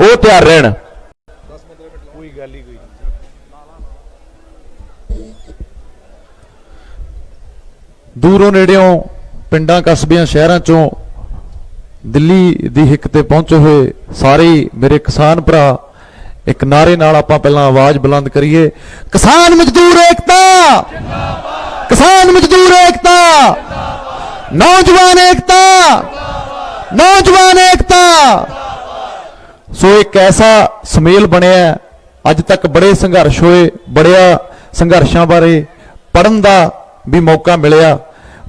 ਉਹ ਤਿਆਰ ਰਹਿਣ। ਕੋਈ ਗੱਲ ਹੀ ਕੋਈ ਦੂਰੋਂ ਨੇੜਿਓਂ ਪਿੰਡਾਂ, ਕਸਬਿਆਂ, ਸ਼ਹਿਰਾਂ ਚੋਂ ਦਿੱਲੀ ਦੀ ਹਿੱਕ ਤੇ ਪਹੁੰਚੇ ਹੋਏ ਸਾਰੇ ਮੇਰੇ ਕਿਸਾਨ ਭਰਾ, ਇੱਕ ਨਾਰੇ ਨਾਲ ਆਪਾਂ ਪਹਿਲਾਂ ਆਵਾਜ਼ ਬੁਲੰਦ ਕਰੀਏ। ਕਿਸਾਨ ਮਜ਼ਦੂਰ ਏਕਤਾ! ਜਿੰਦਾਬਾਦ ਕਿਸਾਨ ਮਜ਼ਦੂਰ ਏਕਤਾ! ਨੌਜਵਾਨ ਏਕਤਾ! ਨੌਜਵਾਨ ਏਕਤਾ! ਸੋ ਇੱਕ ਐਸਾ ਸਮੇਲ ਬਣਿਆ ਅੱਜ ਤੱਕ ਬੜੇ ਸੰਘਰਸ਼ ਹੋਏ, ਬੜਿਆ ਸੰਘਰਸ਼ਾਂ ਬਾਰੇ ਪੜਨ ਦਾ ਵੀ ਮੌਕਾ ਮਿਲਿਆ।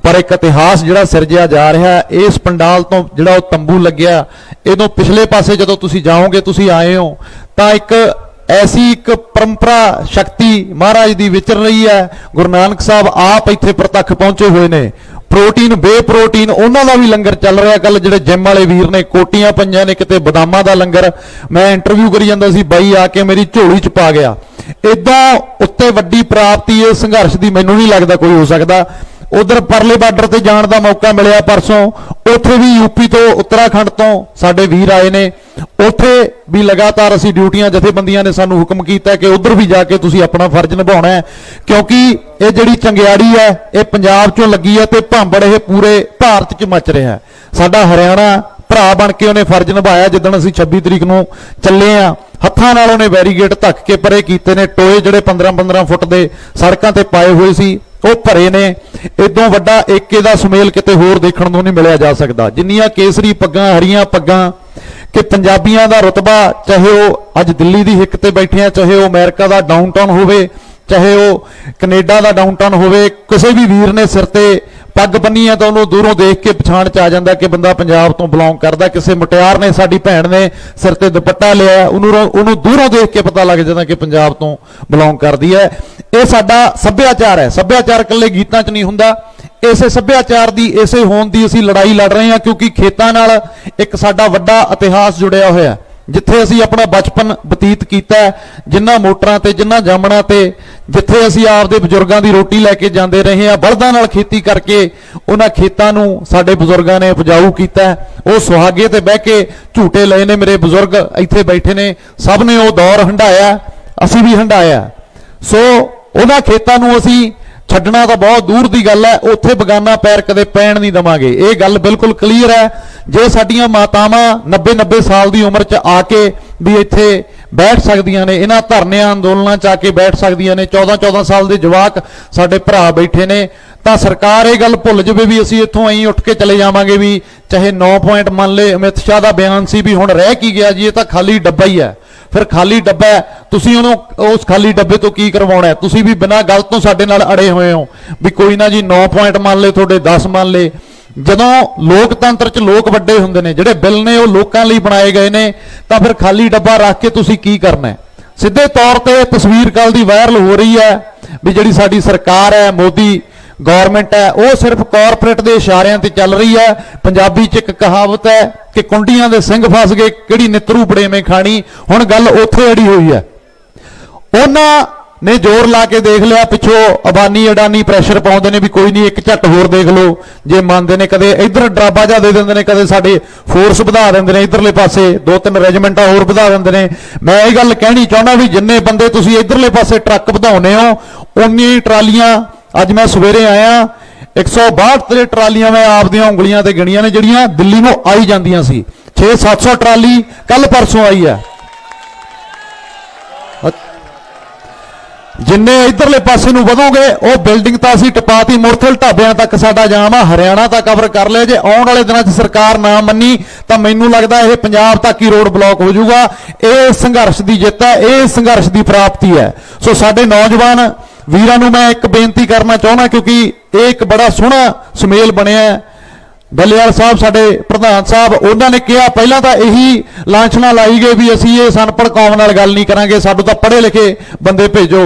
ਪਰ ਇੱਕ ਇਤਿਹਾਸ ਜਿਹੜਾ ਸਿਰਜਿਆ ਜਾ ਰਿਹਾ ਇਸ ਪੰਡਾਲ ਤੋਂ ਜਿਹੜਾ ਉਹ ਤੰਬੂ ਲੱਗਿਆ ਇਹਦੋਂ ਪਿਛਲੇ ਪਾਸੇ ਜਦੋਂ ਤੁਸੀਂ ਜਾਓਗੇ, ਤੁਸੀਂ ਆਏ ਹੋ, ਤਾਂ ਇੱਕ ਐਸੀ ਇੱਕ ਪਰੰਪਰਾ ਸ਼ਕਤੀ ਮਹਾਰਾਜ ਦੀ ਵਿਚਰ ਰਹੀ ਹੈ, ਗੁਰੂ ਨਾਨਕ ਸਾਹਿਬ ਆਪ ਇੱਥੇ ਪ੍ਰਤੱਖ ਪਹੁੰਚੇ ਹੋਏ ਨੇ। ਪ੍ਰੋਟੀਨ ਬੇ ਪ੍ਰੋਟੀਨ ਉਹਨਾਂ ਦਾ ਵੀ ਲੰਗਰ ਚੱਲ ਰਿਹਾ ਕੱਲ ਜਿਹੜੇ ਜਿਮ ਵਾਲੇ ਵੀਰ ਨੇ, ਕੋਟੀਆਂ ਪੰਜਾਂ ਨੇ ਕਿਤੇ, ਬਦਾਮਾਂ ਦਾ ਲੰਗਰ। ਮੈਂ ਇੰਟਰਵਿਊ ਕਰੀ ਜਾਂਦਾ ਸੀ, ਬਾਈ ਆ ਕੇ ਮੇਰੀ ਝੋਲੀ ਚ ਪਾ ਗਿਆ। ਇਦਾਂ ਉੱਤੇ ਵੱਡੀ ਪ੍ਰਾਪਤੀ ਇਸ ਸੰਘਰਸ਼ ਦੀ ਮੈਨੂੰ ਨਹੀਂ ਲੱਗਦਾ ਕੋਈ ਹੋ ਸਕਦਾ। ਉਧਰ ਪਰਲੇ ਬਾਰਡਰ ਤੇ ਜਾਣ ਦਾ ਮੌਕਾ ਮਿਲਿਆ ਪਰਸੋਂ। ਉੱਥੇ ਵੀ ਯੂਪੀ ਤੋਂ ਉੱਤਰਾਖੰਡ ਤੋਂ ਸਾਡੇ ਵੀਰ ਆਏ ਨੇ। ਉੱਥੇ ਵੀ ਲਗਾਤਾਰ ਅਸੀਂ ਡਿਊਟੀਆਂ ਜਥੇਬੰਦੀਆਂ ਨੇ ਸਾਨੂੰ ਹੁਕਮ ਕੀਤਾ ਕਿ ਉਧਰ ਵੀ ਜਾ ਕੇ ਤੁਸੀਂ ਆਪਣਾ ਫਰਜ਼ ਨਿਭਾਉਣਾ ਹੈ। ਕਿਉਂਕਿ ਇਹ ਜਿਹੜੀ ਚੰਗਿਆੜੀ ਹੈ, ਇਹ ਪੰਜਾਬ ਚੋਂ ਲੱਗੀ ਹੈ ਤੇ ਭਾਂਬੜ ਇਹ ਪੂਰੇ ਭਾਰਤ 'ਚ ਮਚ ਰਿਹਾ ਸਾਡਾ ਹਰਿਆਣਾ ਭਰਾ ਬਣ ਕੇ ਉਹਨੇ ਫਰਜ਼ ਨਿਭਾਇਆ। ਜਿੱਦਣ ਅਸੀਂ 26 ਤਰੀਕ ਨੂੰ ਚੱਲੇ ਆ ਹੱਥਾਂ ਨਾਲ ਉਹਨੇ ਬੈਰੀਗੇਟ ਧੱਕ ਕੇ ਪਰੇ ਕੀਤੇ ਨੇ, ਟੋਏ ਜਿਹੜੇ 15-15 ਫੁੱਟ ਦੇ ਸੜਕਾਂ ਤੇ ਪਾਏ ਹੋਏ ਸੀ, ਉਹ ਭਰੇ ਨੇ। ਇਦੋਂ ਵੱਡਾ ਏਕੇ ਦਾ ਸੁਮੇਲ ਕਿਤੇ ਹੋਰ ਦੇਖਣ ਨੂੰ ਨਹੀਂ ਮਿਲਿਆ ਜਾ ਸਕਦਾ। ਜਿੰਨੀਆਂ ਕੇਸਰੀ ਪੱਗਾਂ, ਹਰੀਆਂ ਪੱਗਾਂ ਕਿ ਪੰਜਾਬੀਆਂ ਦਾ ਰਤਬਾ, ਚਾਹੇ ਉਹ ਅੱਜ ਦਿੱਲੀ ਦੀ ਹਿੱਕ ਤੇ ਬੈਠੇ ਆ ਚਾਹੇ ਉਹ ਅਮਰੀਕਾ ਦਾ ਡਾਊਨਟਾਊਨ ਹੋਵੇ, ਚਾਹੇ ਉਹ ਕੈਨੇਡਾ ਦਾ ਡਾਊਨਟਾਊਨ ਹੋਵੇ, ਕਿਸੇ ਵੀ ਵੀਰ ਨੇ ਸਿਰ ਤੇ ਪੱਗ ਬੰਨੀ ਹੈ ਤਾਂ ਉਹਨੂੰ ਦੂਰੋਂ ਦੇਖ ਕੇ ਪਛਾਣ ਚ ਆ ਜਾਂਦਾ ਕਿ ਬੰਦਾ ਪੰਜਾਬ ਤੋਂ ਬਿਲੋਂਗ ਕਰਦਾ, ਕਿਸੇ ਮੁਟਿਆਰ ਨੇ, ਸਾਡੀ ਭੈਣ ਨੇ ਸਿਰ ਤੇ ਦੁਪੱਟਾ ਲਿਆ, ਉਹਨੂੰ ਰੋ- ਉਹਨੂੰ ਦੂਰੋਂ ਦੇਖ ਕੇ ਪਤਾ ਲੱਗ ਜਾਂਦਾ ਕਿ ਪੰਜਾਬ ਤੋਂ ਬਿਲੋਂਗ ਕਰਦੀ ਹੈ। ਇਹ ਸਾਡਾ ਸੱਭਿਆਚਾਰ ਹੈ। ਸੱਭਿਆਚਾਰ ਇਕੱਲੇ ਗੀਤਾਂ 'ਚ ਨਹੀਂ ਹੁੰਦਾ। ਇਸੇ ਸੱਭਿਆਚਾਰ ਦੀ, ਇਸੇ ਹੋਣ ਦੀ ਅਸੀਂ ਲੜਾਈ ਲੜ ਰਹੇ ਹਾਂ ਕਿਉਂਕਿ ਖੇਤਾਂ ਨਾਲ ਇੱਕ ਸਾਡਾ ਵੱਡਾ ਇਤਿਹਾਸ ਜੁੜਿਆ ਹੋਇਆ ਹੈ। ਜਿੱਥੇ ਅਸੀਂ ਆਪਣਾ ਬਚਪਨ ਬਤੀਤ ਕੀਤਾ ਹੈ, ਜਿਨ੍ਹਾਂ ਮੋਟਰਾਂ ਤੇ ਜਿਨ੍ਹਾਂ ਜਾਮਣਾ ਤੇ ਜਿੱਥੇ ਅਸੀਂ ਆਪਦੇ ਬਜ਼ੁਰਗਾਂ ਦੀ ਰੋਟੀ ਲੈ ਕੇ ਜਾਂਦੇ ਰਹੇ ਹਾਂ ਬਲਦਾਂ ਨਾਲ ਖੇਤੀ ਕਰਕੇ ਉਹਨਾਂ ਖੇਤਾਂ ਨੂੰ ਸਾਡੇ ਬਜ਼ੁਰਗਾਂ ਨੇ ਉਪਜਾਊ ਕੀਤਾ ਉਹ ਸੁਹਾਗੇ ਤੇ ਬਹਿ ਕੇ ਝੂਟੇ ਲਏ ਨੇ ਮੇਰੇ ਬਜ਼ੁਰਗ ਇੱਥੇ ਬੈਠੇ ਨੇ ਸਭ ਨੇ ਉਹ ਦੌਰ ਹੰਡਾਇਆ ਅਸੀਂ ਵੀ ਹੰਡਾਇਆ ਸੋ ਉਹਨਾਂ ਖੇਤਾਂ ਨੂੰ ਅਸੀਂ ਛੱਡਣਾ ਤਾਂ ਬਹੁਤ ਦੂਰ ਦੀ ਗੱਲ ਹੈ, ਉੱਥੇ ਬਗਾਨਾ ਪੈਰ ਕਦੇ ਪੈਣ ਨਹੀਂ ਦਵਾਂਗੇ। ਇਹ ਗੱਲ ਬਿਲਕੁਲ ਕਲੀਅਰ ਹੈ। ਜੇ ਸਾਡੀਆਂ ਮਾਤਾਵਾਂ 90 90 ਸਾਲ ਦੀ ਉਮਰ 'ਚ ਆ ਕੇ ਵੀ ਇੱਥੇ ਬੈਠ ਸਕਦੀਆਂ ਨੇ, ਇਹਨਾਂ ਧਰਨਿਆਂ ਅੰਦੋਲਨਾਂ 'ਚ ਆ ਕੇ ਬੈਠ ਸਕਦੀਆਂ ਨੇ 14 14 ਸਾਲ ਦੇ ਜਵਾਕ ਸਾਡੇ ਭਰਾ ਬੈਠੇ ਨੇ, ਤਾਂ ਸਰਕਾਰ ਇਹ ਗੱਲ ਭੁੱਲ ਜਵੇ ਵੀ ਅਸੀਂ ਇੱਥੋਂ ਐਂ ਉੱਠ ਕੇ ਚਲੇ ਜਾਵਾਂਗੇ ਵੀ ਚਾਹੇ 9 ਪੁਆਇੰਟ ਮੰਨ ਲਏ, ਅਮਿਤ ਸ਼ਾਹ ਦਾ ਬਿਆਨ ਸੀ ਵੀ ਹੁਣ ਰਹਿ ਕੀ ਗਿਆ ਜੀ, ਇਹ ਤਾਂ ਖਾਲੀ ਡੱਬਾ ਹੀ ਹੈ। ਫਿਰ ਖਾਲੀ ਡੱਬਾ ਤੁਸੀਂ ਉਹਨੂੰ ਉਸ ਖਾਲੀ ਡੱਬੇ ਤੋਂ ਕੀ ਕਰਵਾਉਣਾ ਤੁਸੀਂ ਵੀ ਬਿਨਾਂ ਗੱਲ ਤੋਂ ਸਾਡੇ ਨਾਲ ਅੜੇ ਹੋਏ ਹੋ। ਵੀ ਕੋਈ ਨਾ ਜੀ 9 ਪੁਆਇੰਟ ਮੰਨ ਲਏ ਤੁਹਾਡੇ 10 ਮੰਨ ਲਏ। ਜਦੋਂ ਲੋਕਤੰਤਰ 'ਚ ਲੋਕ ਵੱਡੇ ਹੁੰਦੇ ਨੇ, ਜਿਹੜੇ ਬਿੱਲ ਨੇ ਉਹ ਲੋਕਾਂ ਲਈ ਬਣਾਏ ਗਏ ਨੇ, ਤਾਂ ਫਿਰ ਖਾਲੀ ਡੱਬਾ ਰੱਖ ਕੇ ਤੁਸੀਂ ਕੀ ਕਰਨਾ ਸਿੱਧੇ ਤੌਰ ਤੇ ਇਹ ਤਸਵੀਰ ਕੱਲ ਦੀ ਵਾਇਰਲ ਹੋ ਰਹੀ ਹੈ ਵੀ ਜਿਹੜੀ ਸਾਡੀ ਸਰਕਾਰ ਹੈ, ਮੋਦੀ ਗਵਰਨਮੈਂਟ ਹੈ, ਉਹ ਸਿਰਫ ਕਾਰਪੋਰੇਟ ਦੇ ਇਸ਼ਾਰਿਆਂ ਤੇ ਚੱਲ ਰਹੀ ਹੈ। ਪੰਜਾਬੀ 'ਚ ਇੱਕ ਕਹਾਵਤ ਹੈ ਕਿ ਕੁੰਡੀਆਂ ਦੇ ਸਿੰਘ ਫਸ ਗਏ, ਕਿਹੜੀ ਨਿਤਰੂ ਬੜੇਵੇਂ ਖਾਣੀ? ਹੁਣ ਗੱਲ ਉੱਥੇ ਅੜੀ ਹੋਈ ਹੈ। ਉਹਨਾਂ ਨੇ ਜ਼ੋਰ ਲਾ ਕੇ ਦੇਖ ਲਿਆ, ਪਿੱਛੋਂ ਅਬਾਨੀ ਅਡਾਨੀ ਪ੍ਰੈਸ਼ਰ ਪਾਉਂਦੇ ਨੇ ਵੀ ਕੋਈ ਨਹੀਂ, ਇੱਕ ਝੱਟ ਹੋਰ ਦੇਖ ਲਓ। ਜੇ ਮੰਨਦੇ ਨੇ ਕਦੇ ਇੱਧਰ ਡਰਾਬਾ ਜਾ ਦੇ ਦਿੰਦੇ ਨੇ, ਕਦੇ ਸਾਡੇ ਫੋਰਸ ਵਧਾ ਦਿੰਦੇ ਨੇ ਇਧਰਲੇ ਪਾਸੇ, ਦੋ ਤਿੰਨ ਰੈਜੀਮੈਂਟਾਂ ਹੋਰ ਵਧਾ ਦਿੰਦੇ ਨੇ। ਮੈਂ ਇਹ ਗੱਲ ਕਹਿਣੀ ਚਾਹੁੰਦਾ ਵੀ ਜਿੰਨੇ ਬੰਦੇ ਤੁਸੀਂ ਇਧਰਲੇ ਪਾਸੇ ਟਰੱਕ ਵਧਾਉਨੇ ਹੋ, ਉਨੀਆਂ ਹੀ ਟਰਾਲੀਆਂ ਅੱਜ ਮੈਂ ਸਵੇਰੇ ਆਇਆ 162 ਤੇ ਟਰਾਲੀਆਂ ਮੈਂ ਆਪ ਦੀਆਂ ਉਂਗਲੀਆਂ ਤੇ ਗਿਣੀਆਂ ਨੇ, ਜਿਹੜੀਆਂ ਦਿੱਲੀ ਨੂੰ ਆਈ ਜਾਂਦੀਆਂ ਸੀ। 6-700 ਟਰਾਲੀ ਕੱਲ ਪਰਸੋਂ ਆਈ ਹੈ। ਜਿੰਨੇ ਇਧਰਲੇ ਪਾਸੇ ਨੂੰ ਵਧੋਗੇ, ਉਹ ਬਿਲਡਿੰਗ ਤਾਂ ਅਸੀਂ ਟਪਾਤੀ, ਮੁਰਥਲ ਢਾਬਿਆਂ ਤੱਕ ਸਾਡਾ ਜਾਮ ਆ, ਹਰਿਆਣਾ ਤਾਂ ਕਵਰ ਕਰ ਲਿਆ। ਜੇ ਆਉਣ ਵਾਲੇ ਦਿਨਾਂ 'ਚ ਸਰਕਾਰ ਨਾ ਮੰਨੀ, ਤਾਂ ਮੈਨੂੰ ਲੱਗਦਾ ਇਹ ਪੰਜਾਬ ਤੱਕ ਹੀ ਰੋਡ ਬਲੌਕ ਹੋ ਜਾਊਗਾ। ਇਹ ਸੰਘਰਸ਼ ਦੀ ਜਿੱਤ ਹੈ, ਇਹ ਸੰਘਰਸ਼ ਦੀ ਪ੍ਰਾਪਤੀ ਹੈ। ਸੋ ਸਾਡੇ ਨੌਜਵਾਨ ਵੀਰਾਂ ਨੂੰ ਮੈਂ ਇੱਕ ਬੇਨਤੀ ਕਰਨਾ ਚਾਹੁੰਦਾ ਕਿਉਂਕਿ ਇਹ ਇੱਕ ਬੜਾ ਸੋਹਣਾ ਸੁਮੇਲ ਬਣਿਆ ਹੈ। ਸਾਹਿਬ ਸਾਡੇ ਪ੍ਰਧਾਨ ਸਾਹਿਬ, ਉਹਨਾਂ ਨੇ ਕਿਹਾ ਪਹਿਲਾਂ ਤਾਂ ਇਹੀ ਲਾਂਛਣਾ ਲਾਈ ਗਈ ਵੀ ਅਸੀਂ ਇਹ ਸਨਪੜ ਕੌਮ ਨਾਲ ਗੱਲ ਨਹੀਂ ਕਰਾਂਗੇ, ਸਾਨੂੰ ਤਾਂ ਪੜ੍ਹੇ ਲਿਖੇ ਬੰਦੇ ਭੇਜੋ।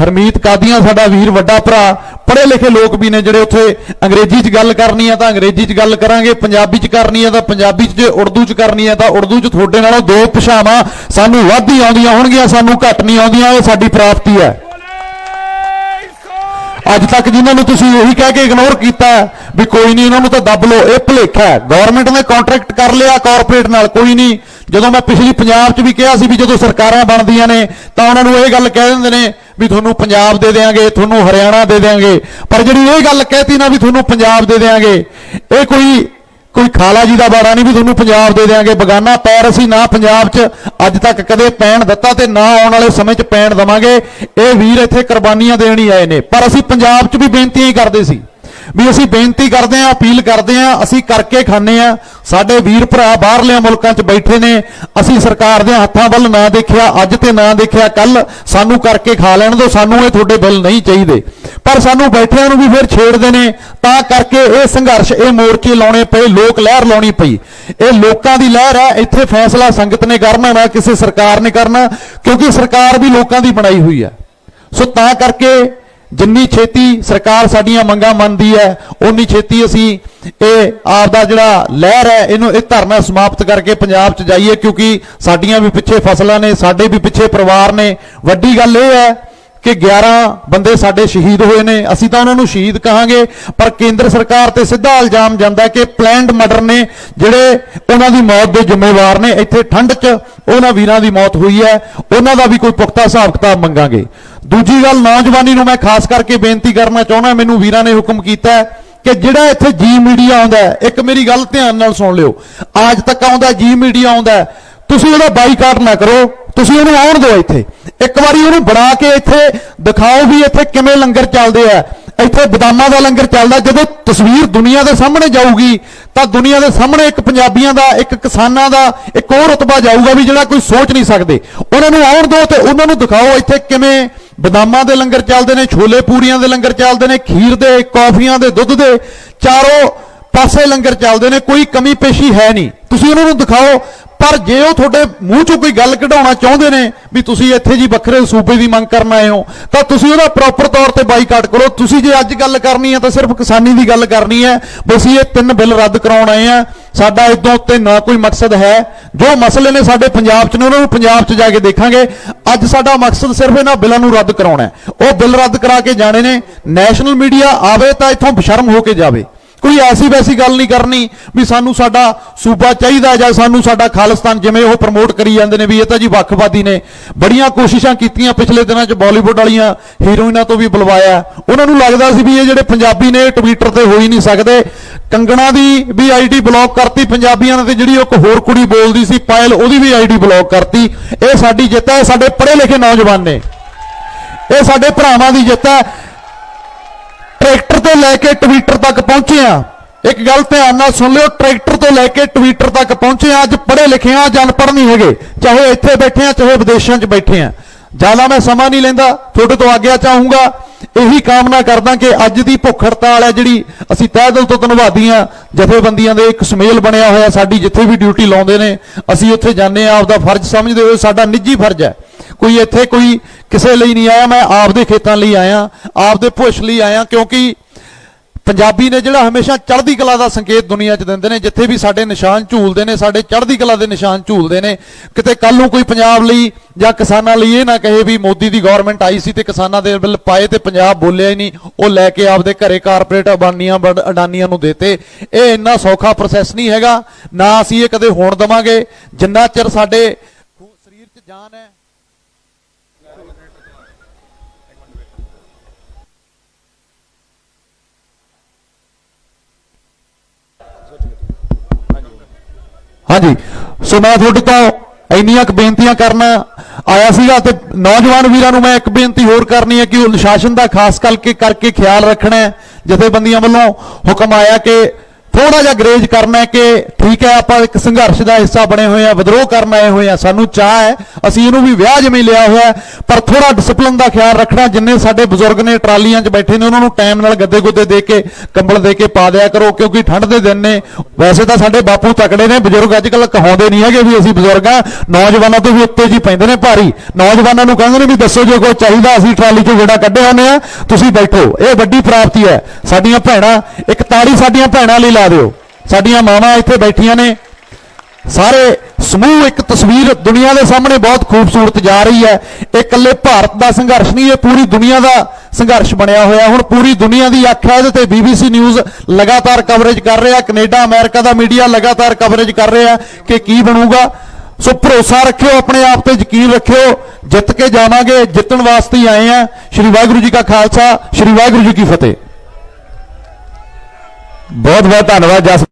ਹਰਮੀਤ ਕਾਦੀਆਂ ਸਾਡਾ ਵੀਰ ਵੱਡਾ ਭਰਾ, ਪੜ੍ਹੇ ਲਿਖੇ ਲੋਕ ਵੀ ਨੇ ਜਿਹੜੇ ਉੱਥੇ ਅੰਗਰੇਜ਼ੀ 'ਚ ਗੱਲ ਕਰਨੀ ਆ ਤਾਂ ਅੰਗਰੇਜ਼ੀ 'ਚ ਗੱਲ ਕਰਾਂਗੇ, ਪੰਜਾਬੀ 'ਚ ਕਰਨੀ ਆ ਤਾਂ ਪੰਜਾਬੀ 'ਚ, ਜੇ ਉਰਦੂ 'ਚ ਕਰਨੀ ਆ ਤਾਂ ਉਰਦੂ 'ਚ, ਤੁਹਾਡੇ ਨਾਲੋਂ ਦੋ ਭਾਸ਼ਾਵਾਂ ਸਾਨੂੰ ਵੱਧ ਹੀ ਆਉਂਦੀਆਂ ਹੋਣਗੀਆਂ, ਸਾਨੂੰ ਘੱਟ ਨਹੀਂ ਆਉਂਦੀਆਂ, ਇਹ ਸਾਡੀ ਪ੍ਰਾਪਤੀ ਹੈ। ਅੱਜ ਤੱਕ ਜਿਨ੍ਹਾਂ ਨੂੰ ਤੁਸੀਂ ਇਹੀ ਕਹਿ ਕੇ ਇਗਨੋਰ ਕੀਤਾ ਵੀ ਕੋਈ ਨਹੀਂ, ਇਹਨਾਂ ਨੂੰ ਤਾਂ ਦੱਬ ਲਓ, ਇਹ ਭੁਲੇਖਾ ਹੈ। ਗਵਰਨਮੈਂਟ ਨੇ ਕੰਟਰੈਕਟ ਕਰ ਲਿਆ ਕਾਰਪੋਰੇਟ ਨਾਲ, ਕੋਈ ਨਹੀਂ। ਜਦੋਂ ਮੈਂ ਪਿਛਲੀ ਪੰਜਾਬ 'ਚ ਵੀ ਕਿਹਾ ਸੀ ਵੀ ਜਦੋਂ ਸਰਕਾਰਾਂ ਬਣਦੀਆਂ ਨੇ, ਤਾਂ ਉਹਨਾਂ ਨੂੰ ਇਹ ਗੱਲ ਕਹਿ ਦਿੰਦੇ ਨੇ ਵੀ ਤੁਹਾਨੂੰ ਪੰਜਾਬ ਦੇ ਦੇਾਂਗੇ ਤੁਹਾਨੂੰ ਹਰਿਆਣਾ ਦੇ ਦੇਾਂਗੇ ਪਰ ਜਿਹੜੀ ਇਹ ਗੱਲ ਕਹਿਤੀ ਨਾ ਵੀ ਤੁਹਾਨੂੰ ਪੰਜਾਬ ਦੇ ਦੇਾਂਗੇ ਇਹ ਕੋਈ ਕੋਈ ਖਾਲਾ ਜੀ ਦਾ ਬਾੜਾ ਨਹੀਂ ਵੀ ਤੁਹਾਨੂੰ ਪੰਜਾਬ ਦੇ ਦੇਾਂਗੇ ਬਗਾਨਾ ਪੈਰ ਅਸੀਂ ਨਾ ਪੰਜਾਬ 'ਚ, ਅੱਜ ਤੱਕ ਕਦੇ ਪੈਣ ਦਿੱਤਾ ਤੇ ਨਾ ਆਉਣ ਵਾਲੇ ਸਮੇਂ 'ਚ ਪੈਣ ਦਵਾਂਗੇ। ਇਹ ਵੀਰ ਇੱਥੇ ਕੁਰਬਾਨੀਆਂ ਦੇਣ ਹੀ ਆਏ ਨੇ, ਪਰ ਅਸੀਂ ਪੰਜਾਬ 'ਚ ਵੀ ਬੇਨਤੀਆਂ ਹੀ ਕਰਦੇ ਸੀ। ਵੀ ਅਸੀਂ ਬੇਨਤੀ ਕਰਦੇ ਆਂ ਅਪੀਲ ਕਰਦੇ ਆਂ ਅਸੀਂ ਕਰਕੇ ਖਾਂਦੇ ਆਂ ਸਾਡੇ ਵੀਰ ਭਰਾ ਬਾਹਰਲੇ ਮੁਲਕਾਂ 'ਚ ਬੈਠੇ ਨੇ, ਅਸੀਂ ਸਰਕਾਰ ਦੇ ਹੱਥਾਂ ਵੱਲ ਨਾ ਦੇਖਿਆ, ਅੱਜ ਤੇ ਨਾ ਦੇਖਿਆ ਕੱਲ ਸਾਨੂੰ ਕਰਕੇ ਖਾ ਲੈਣ ਦਿਓ ਸਾਨੂੰ ਇਹ ਤੁਹਾਡੇ ਬਿੱਲ ਨਹੀਂ ਚਾਹੀਦੇ। ਪਰ ਸਾਨੂੰ ਬੈਠਿਆਂ ਨੂੰ ਵੀ ਫਿਰ ਛੇੜਦੇ ਨੇ, ਤਾਂ ਕਰਕੇ ਇਹ ਸੰਘਰਸ਼, ਇਹ ਮੋਰਚੇ ਲਾਉਣੇ ਪਏ, ਲੋਕ ਲਹਿਰ ਲਾਉਣੀ ਪਈ। ਇਹ ਲੋਕਾਂ ਦੀ ਲਹਿਰ ਹੈ, ਇੱਥੇ ਫੈਸਲਾ ਸੰਗਤ ਨੇ ਕਰਨਾ, ਨਾ ਕਿਸੇ ਸਰਕਾਰ ਨੇ ਕਰਨਾ, ਕਿਉਂਕਿ ਸਰਕਾਰ ਵੀ ਲੋਕਾਂ ਦੀ ਬਣਾਈ ਹੋਈ ਹੈ। ਸੋ ਤਾਂ ਕਰਕੇ ਜਿੰਨੀ ਛੇਤੀ ਸਰਕਾਰ ਸਾਡੀਆਂ ਮੰਗਾਂ ਮੰਨਦੀ ਹੈ ਉਨੀ ਛੇਤੀ ਅਸੀਂ ਇਹ ਆਪ ਦਾ ਜਿਹੜਾ ਲਹਿਰ ਹੈ, ਇਹਨੂੰ ਇਹ ਧਰਨਾ ਸਮਾਪਤ ਕਰਕੇ ਪੰਜਾਬ 'ਚ ਜਾਈਏ, ਕਿਉਂਕਿ ਸਾਡੀਆਂ ਵੀ ਪਿੱਛੇ ਫਸਲਾਂ ਨੇ, ਸਾਡੇ ਵੀ ਪਿੱਛੇ ਪਰਿਵਾਰ ਨੇ। ਵੱਡੀ ਗੱਲ ਇਹ ਹੈ ਕਿ 11 ਬੰਦੇ ਸਾਡੇ ਸ਼ਹੀਦ ਹੋਏ ਨੇ। ਅਸੀਂ ਤਾਂ ਉਹਨਾਂ ਨੂੰ ਸ਼ਹੀਦ ਕਹਾਂਗੇ, ਪਰ ਕੇਂਦਰ ਸਰਕਾਰ ਤੇ ਸਿੱਧਾ ਇਲਜ਼ਾਮ ਜਾਂਦਾ ਕਿ ਪਲੈਨਡ ਮਰਡਰ ਨੇ, ਜਿਹੜੇ ਉਹਨਾਂ ਦੀ ਮੌਤ ਦੇ ਜ਼ਿੰਮੇਵਾਰ ਨੇ, ਇੱਥੇ ਠੰਡ 'ਚ ਉਹਨਾਂ ਵੀਰਾਂ ਦੀ ਮੌਤ ਹੋਈ ਹੈ। ਉਹਨਾਂ ਦਾ ਵੀ ਕੋਈ ਪੁਖਤਾ ਹਿਸਾਬ ਕਿਤਾਬ ਮੰਗਾਂਗੇ। ਦੂਜੀ ਗੱਲ, ਨੌਜਵਾਨੀ ਨੂੰ ਮੈਂ ਖਾਸ ਕਰਕੇ ਬੇਨਤੀ ਕਰਨਾ ਚਾਹੁੰਦਾ, ਮੈਨੂੰ ਵੀਰਾਂ ਨੇ ਹੁਕਮ ਕੀਤਾ ਕਿ ਜਿਹੜਾ ਇੱਥੇ ਜੀ ਮੀਡੀਆ ਆਉਂਦਾ ਇੱਕ ਮੇਰੀ ਗੱਲ ਧਿਆਨ ਨਾਲ ਸੁਣ ਲਿਓ ਅੱਜ ਤੱਕ ਆਉਂਦਾ ਜੀ ਮੀਡੀਆ ਆਉਂਦਾ ਤੁਸੀਂ ਉਹਦਾ ਬਾਈਕਾਟ ਨਾ ਕਰੋ, ਤੁਸੀਂ ਉਹਨੂੰ ਆਉਣ ਦਿਓ ਇੱਥੇ। ਇੱਕ ਵਾਰੀ ਉਹਨੂੰ ਬਣਾ ਕੇ ਇੱਥੇ ਦਿਖਾਓ ਵੀ ਇੱਥੇ ਕਿਵੇਂ ਲੰਗਰ ਚੱਲਦੇ ਆ। ਇੱਥੇ ਬਦਾਮਾਂ ਦਾ ਲੰਗਰ ਚੱਲਦਾ, ਜਦੋਂ ਤਸਵੀਰ ਦੁਨੀਆ ਦੇ ਸਾਹਮਣੇ ਜਾਊਗੀ, ਤਾਂ ਦੁਨੀਆ ਦੇ ਸਾਹਮਣੇ ਇੱਕ ਪੰਜਾਬੀਆਂ ਦਾ, ਇੱਕ ਕਿਸਾਨਾਂ ਦਾ, ਇੱਕ ਹੋਰ ਰਤਬਾ ਜਾਊਗਾ ਵੀ ਜਿਹੜਾ ਕੋਈ ਸੋਚ ਨਹੀਂ ਸਕਦੇ। ਉਹਨਾਂ ਨੂੰ ਆਉਣ ਦਿਓ ਤੇ ਉਹਨਾਂ ਨੂੰ ਦਿਖਾਓ ਇੱਥੇ ਕਿਵੇਂ ਬਦਾਮਾਂ ਦੇ ਲੰਗਰ ਚੱਲਦੇ ਨੇ, ਛੋਲੇ ਪੂਰੀਆਂ ਦੇ ਲੰਗਰ ਚੱਲਦੇ ਨੇ, ਖੀਰ ਦੇ, ਕੌਫੀਆਂ ਦੇ, ਦੁੱਧ ਦੇ, ਚਾਰੋਂ ਪਾਸੇ ਲੰਗਰ ਚੱਲਦੇ ਨੇ, ਕੋਈ ਕਮੀ ਪੇਸ਼ੀ ਹੈ ਨਹੀਂ। ਤੁਸੀਂ ਉਹਨਾਂ ਨੂੰ ਦਿਖਾਓ ਪਰ ਜੇ ਉਹ ਤੁਹਾਡੇ ਮੂੰਹ ਚੋਂ ਕੋਈ ਗੱਲ ਕਢਾਉਣਾ ਚਾਹੁੰਦੇ ਨੇ ਵੀ ਤੁਸੀਂ ਇੱਥੇ ਜੀ ਵੱਖਰੇ ਸੂਬੇ ਦੀ ਮੰਗ ਕਰਨ ਆਏ ਹੋ, ਤਾਂ ਤੁਸੀਂ ਉਹਦਾ ਪ੍ਰੋਪਰ ਤੌਰ ਤੇ ਬਾਈਕਾਟ ਕਰੋ। ਤੁਸੀਂ ਜੇ ਅੱਜ ਗੱਲ ਕਰਨੀ ਹੈ ਤਾਂ ਸਿਰਫ ਕਿਸਾਨੀ ਦੀ ਗੱਲ ਕਰਨੀ ਹੈ, ਵੀ ਅਸੀਂ ਇਹ ਤਿੰਨ ਬਿੱਲ ਰੱਦ ਕਰਾਉਣ ਆਏ ਆ ਸਾਡਾ ਇਦੋਂ ਉੱਤੇ ਨਾ ਕੋਈ ਮਕਸਦ ਹੈ। ਜੋ ਮਸਲੇ ਨੇ ਸਾਡੇ ਪੰਜਾਬ 'ਚ ਨੇ, ਉਹਨਾਂ ਨੂੰ ਪੰਜਾਬ 'ਚ ਜਾ ਕੇ ਦੇਖਾਂਗੇ। ਅੱਜ ਸਾਡਾ ਮਕਸਦ ਸਿਰਫ ਇਹਨਾਂ ਬਿੱਲਾਂ ਨੂੰ ਰੱਦ ਕਰਾਉਣਾ ਹੈ। ਉਹ ਬਿੱਲ ਰੱਦ ਕਰਾ ਕੇ ਜਾਣੇ ਨੇ। ਨੈਸ਼ਨਲ ਮੀਡੀਆ ਆਵੇ ਤਾਂ ਇੱਥੋਂ ਬਸ਼ਰਮ ਹੋ ਕੇ ਜਾਵੇ। ਕੋਈ ਐਸੀ ਵੈਸੀ ਗੱਲ ਨਹੀਂ ਕਰਨੀ ਵੀ ਸਾਨੂੰ ਸਾਡਾ ਸੂਬਾ ਚਾਹੀਦਾ ਜਾਂ ਸਾਨੂੰ ਸਾਡਾ ਖਾਲਿਸਤਾਨ ਜਿਵੇਂ ਉਹ ਪ੍ਰਮੋਟ ਕਰੀ ਜਾਂਦੇ ਨੇ ਵੀ ਇਹ ਤਾਂ ਜੀ ਵੱਖਵਾਦੀ ਨੇ। ਬੜੀਆਂ ਕੋਸ਼ਿਸ਼ਾਂ ਕੀਤੀਆਂ ਪਿਛਲੇ ਦਿਨਾਂ 'ਚ ਬਾਲੀਵੁੱਡ ਵਾਲੀਆਂ ਹੀਰੋਇਨਾਂ ਤੋਂ ਵੀ ਬੁਲਵਾਇਆ। ਉਹਨਾਂ ਨੂੰ ਲੱਗਦਾ ਸੀ ਵੀ ਇਹ ਜਿਹੜੇ ਪੰਜਾਬੀ ਨੇ ਇਹ ਟਵਿੱਟਰ ਤੇ ਹੋ ਹੀ ਨਹੀਂ ਸਕਦੇ। ਕੰਗਣਾ ਦੀ ਵੀ ਆਈਡੀ ਬਲੌਕ ਕਰਤੀ, ਪੰਜਾਬੀਆਂ ਨੇ ਤੇ ਜਿਹੜੀ ਉਹ ਇੱਕ ਹੋਰ ਕੁੜੀ ਬੋਲਦੀ ਸੀ, ਪਾਇਲ, ਉਹਦੀ ਵੀ ਆਈਡੀ ਬਲੌਕ ਕਰਤੀ। ਇਹ ਸਾਡੀ ਜਿੱਤ ਹੈ ਸਾਡੇ ਪੜ੍ਹੇ ਲਿਖੇ ਨੌਜਵਾਨ ਨੇ। ਇਹ ਸਾਡੇ ਭਰਾਵਾਂ ਦੀ ਜਿੱਤ ਹੈ। ਤੋਂ ਲੈ ਕੇ ਟਵਿੱਟਰ ਤੱਕ ਪਹੁੰਚੇ ਆ। ਇੱਕ ਗੱਲ ਧਿਆਨ ਨਾਲ ਸੁਣ ਲਿਓ, ਟਰੈਕਟਰ ਤੋਂ ਲੈ ਕੇ ਟਵਿੱਟਰ ਤੱਕ ਪਹੁੰਚੇ ਆ। ਅੱਜ ਪੜ੍ਹੇ ਲਿਖੇ ਆ ਅੱਜ ਅਨਪੜ੍ਹ ਨਹੀਂ ਹੈਗੇ। ਚਾਹੇ ਇੱਥੇ ਬੈਠੇ ਆ, ਚਾਹੇ ਵਿਦੇਸ਼ਾਂ 'ਚ ਬੈਠੇ ਆ। ਜ਼ਿਆਦਾ ਮੈਂ ਸਮਾਂ ਨਹੀਂ ਲੈਂਦਾ, ਤੁਹਾਡੇ ਤੋਂ ਆਗਿਆ ਚਾਹੂੰਗਾ। ਇਹੀ ਕਾਮਨਾ ਕਰਦਾ ਕਿ ਅੱਜ ਦੀ ਭੁੱਖ ਹੜਤਾਲ ਹੈ ਜਿਹੜੀ ਅਸੀਂ ਤਹਿ ਦਿਲ ਤੋਂ ਧੰਨਵਾਦੀ ਧੰਨਵਾਦੀਆਂ ਜਥੇਬੰਦੀਆਂ ਦੇ ਇੱਕ ਸੁਮੇਲ ਬਣਿਆ ਹੋਇਆ, ਸਾਡੀ ਜਿੱਥੇ ਵੀ ਡਿਊਟੀ ਲਾਉਂਦੇ ਨੇ, ਅਸੀਂ ਉੱਥੇ ਜਾਂਦੇ ਆ। ਆਪਦਾ ਫਰਜ਼ ਸਮਝਦੇ ਹੋਏ ਸਾਡਾ ਨਿੱਜੀ ਫਰਜ਼ ਹੈ। ਕੋਈ ਇੱਥੇ ਕੋਈ ਕਿਸੇ ਲਈ ਨਹੀਂ ਆਇਆ, ਮੈਂ ਆਪਦੇ ਖੇਤਾਂ ਲਈ ਆਇਆ, ਆਪਦੇ ਭੁੱਖ ਲਈ ਆਇਆ, ਕਿਉਂਕਿ ਪੰਜਾਬੀ ਨੇ ਜਿਹੜਾ ਹਮੇਸ਼ਾ ਚੜ੍ਹਦੀ ਕਲਾ ਦਾ ਸੰਕੇਤ ਦੁਨੀਆ 'ਚ ਦਿੰਦੇ ਨੇ, ਜਿੱਥੇ ਵੀ ਸਾਡੇ ਨਿਸ਼ਾਨ ਝੂਲਦੇ ਨੇ, ਸਾਡੇ ਚੜ੍ਹਦੀ ਕਲਾ ਦੇ ਨਿਸ਼ਾਨ ਝੂਲਦੇ ਨੇ, ਕਿਤੇ ਕੱਲ ਨੂੰ ਕੋਈ ਪੰਜਾਬ ਲਈ ਜਾਂ ਕਿਸਾਨਾਂ ਲਈ ਇਹ ਨਾ ਕਹੇ ਵੀ ਮੋਦੀ ਦੀ ਗਵਰਨਮੈਂਟ ਆਈ ਸੀ ਤੇ ਕਿਸਾਨਾਂ ਦੇ ਬਿੱਲ ਪਾਏ ਤੇ ਪੰਜਾਬ ਬੋਲਿਆ ਹੀ ਨਹੀਂ, ਉਹ ਲੈ ਕੇ ਆਪਦੇ ਘਰੇ ਕਾਰਪੋਰੇਟ ਅਬਾਨੀਆਂ ਬੜ- ਅਡਾਨੀਆਂ ਨੂੰ ਦੇਤੇ। ਇਹ ਇੰਨਾ ਸੌਖਾ ਪ੍ਰੋਸੈਸ ਨਹੀਂ ਹੈਗਾ, ਨਾ ਅਸੀਂ ਇਹ ਕਦੇ ਹੋਣ ਦਵਾਂਗੇ। ਜਿੰਨਾ ਚਿਰ ਸਾਡੇ ਸਰੀਰ 'ਚ ਜਾਨ ਹੈ ਹਾਂਜੀ। ਸੋ ਮੈਂ ਤੁਹਾਡੇ ਤੋਂ ਇੰਨੀਆਂ ਕੁ ਬੇਨਤੀਆਂ ਕਰਨਾ ਆਇਆ ਸੀਗਾ ਤੇ ਨੌਜਵਾਨ ਵੀਰਾਂ ਨੂੰ ਮੈਂ ਇੱਕ ਬੇਨਤੀ ਹੋਰ ਕਰਨੀ ਹੈ ਕਿ ਉਹ ਅਨੁਸ਼ਾਸਨ ਦਾ ਖਾਸ ਕਰਕੇ ਕਰਕੇ ਖਿਆਲ ਰੱਖਣਾ ਹੈ। ਜਥੇਬੰਦੀਆਂ ਵੱਲੋਂ ਹੁਕਮ ਆਇਆ ਕਿ ਥੋੜਾ ਜਿਹਾ ਗਰੇਜ ਕਰਨਾ ਹੈ ਕਿ ਠੀਕ ਹੈ, ਆਪਾਂ ਇੱਕ ਸੰਘਰਸ਼ ਦਾ ਹਿੱਸਾ ਬਣੇ ਹੋਏ ਆ ਵਿਦਰੋਹ ਕਰਨ ਆਏ ਹੋਏ ਆ ਸਾਨੂੰ ਚਾਹ ਹੈ, ਅਸੀਂ ਇਹਨੂੰ ਵੀ ਵਿਆਹ ਜਿਵੇਂ ਲਿਆ ਹੋਇਆ ਪਰ ਥੋੜਾ ਡਿਸਪਲਿਨ ਦਾ ਖਿਆਲ ਰੱਖਣਾ, ਜਿੰਨੇ ਸਾਡੇ ਬਜ਼ੁਰਗ ਨੇ ਟਰਾਲੀਆਂ 'ਚ ਬੈਠੇ ਨੇ, ਉਹਨਾਂ ਨੂੰ ਟਾਈਮ ਨਾਲ ਗੱਦੇ ਗੁੱਦੇ ਦੇ ਕੇ, ਕੰਬਲ ਦੇ ਕੇ ਪਾ ਦਿਆ ਕਰੋ, ਕਿਉਂਕਿ ਠੰਡ ਦੇ ਦਿਨ ਨੇ, ਵੈਸੇ ਤਾਂ ਸਾਡੇ ਬਾਪੂ ਤਕੜੇ ਨੇ, ਬਜ਼ੁਰਗ ਅੱਜ ਕੱਲ ਕਹਾਉਂਦੇ ਨਹੀਂ ਹੈਗੇ ਵੀ ਅਸੀਂ ਬਜ਼ੁਰਗ ਆ ਨੌਜਵਾਨਾਂ ਤੋਂ ਵੀ ਉੱਤੇ ਜੀ ਪੈਂਦੇ ਨੇ ਭਾਰੀ, ਨੌਜਵਾਨਾਂ ਨੂੰ ਕਹਿੰਦੇ ਨੇ ਵੀ ਦੱਸੋ ਜੇ ਕੋਈ ਚਾਹੀਦਾ, ਅਸੀਂ ਟਰਾਲੀ 'ਚੋਂ ਜਿਹੜਾ ਕੱਢੇ ਹੁੰਦੇ ਆ ਤੁਸੀਂ ਬੈਠੋ, ਇਹ ਵੱਡੀ ਪ੍ਰਾਪਤੀ ਹੈ, ਸਾਡੀਆਂ ਭੈਣਾਂ, ਇੱਕ ਤਾੜੀ ਸਾਡੀਆਂ ਭੈਣਾਂ ਲਈ ਲਾ ਦਿਓ। ਸਾਡੀਆਂ ਮਾਵਾਂ ਇੱਥੇ ਬੈਠੀਆਂ ਨੇ। ਸਾਰੇ ਸਮੂਹ ਇੱਕ ਤਸਵੀਰ ਦੁਨੀਆ ਦੇ ਸਾਹਮਣੇ ਬਹੁਤ ਖੂਬਸੂਰਤ ਜਾ ਰਹੀ ਹੈ। ਇਹ ਇਕੱਲੇ ਭਾਰਤ ਦਾ ਸੰਘਰਸ਼ ਨਹੀਂ, ਇਹ ਪੂਰੀ ਦੁਨੀਆ ਦਾ ਸੰਘਰਸ਼ ਬਣਿਆ ਹੋਇਆ। ਹੁਣ ਪੂਰੀ ਦੁਨੀਆ ਦੀ ਅੱਖ ਹੈ, ਇਹਦੇ ਤੇ BBC ਨਿਊਜ਼ ਲਗਾਤਾਰ ਕਵਰੇਜ ਕਰ ਰਿਹਾ। ਕੈਨੇਡਾ, ਅਮਰੀਕਾ ਦਾ ਮੀਡੀਆ ਲਗਾਤਾਰ ਕਵਰੇਜ ਕਰ ਰਿਹਾ ਕਿ ਕੀ ਬਣੂਗਾ। ਸੋ ਭਰੋਸਾ ਰੱਖਿਓ, ਆਪਣੇ ਆਪ ਤੇ ਯਕੀਨ ਰੱਖਿਓ। ਜਿੱਤ ਕੇ ਜਾਵਾਂਗੇ, ਜਿੱਤਣ ਵਾਸਤੇ ਹੀ ਆਏ ਆ ਸ਼੍ਰੀ ਵਾਹਿਗੁਰੂ ਜੀ ਕਾ ਖਾਲਸਾ, ਸ਼੍ਰੀ ਵਾਹਿਗੁਰੂ ਜੀ ਕੀ ਫਤਿਹ। ਬਹੁਤ ਬਹੁਤ ਧੰਨਵਾਦ ਜਸ